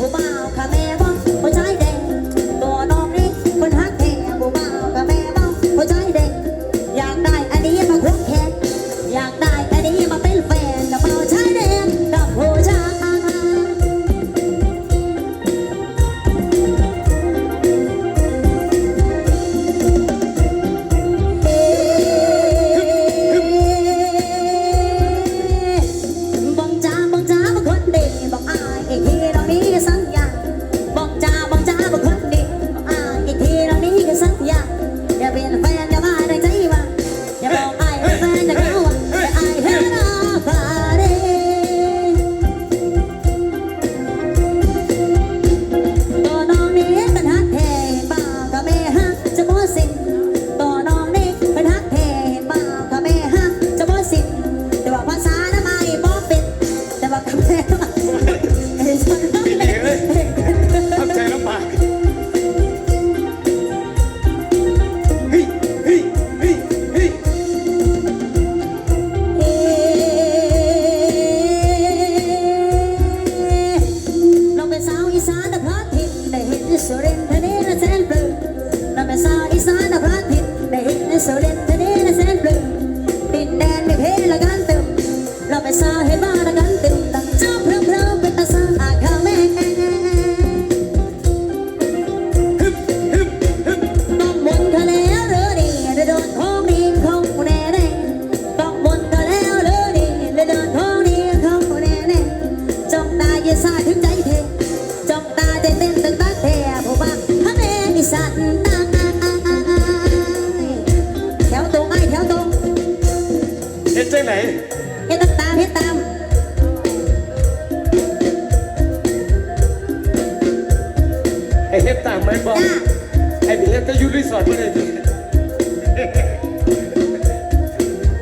Oba, o caminho é ในเพลงละกันเติมราไปซาให้บ้าน เฮ็ดจังไหนเฮ็ดตามเฮ็ดตามให้เฮ็ดตามไหมบอกจ้ให้ไปเฮ็ดก็อยู่รีสอร์ทเลยด้ดิ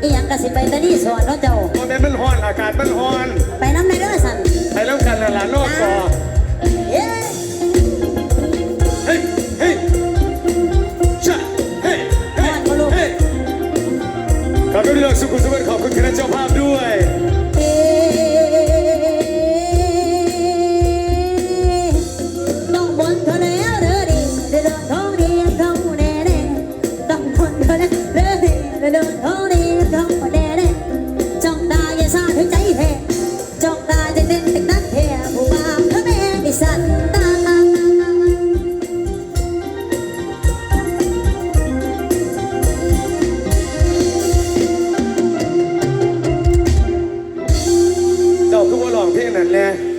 อีหยังก็สิไปแตะนี่สอนเนาะเจ้าบ่แม่นมันฮ้อนอากาศมันฮ้อน ไปน้ำในเด้อสัน ไปแล้วกันละล่ะโลกก่อ สุขุมสุขขอบคุณคณะเจ้าภาพด้วยที่รับจอภาพด้วเน Yeah.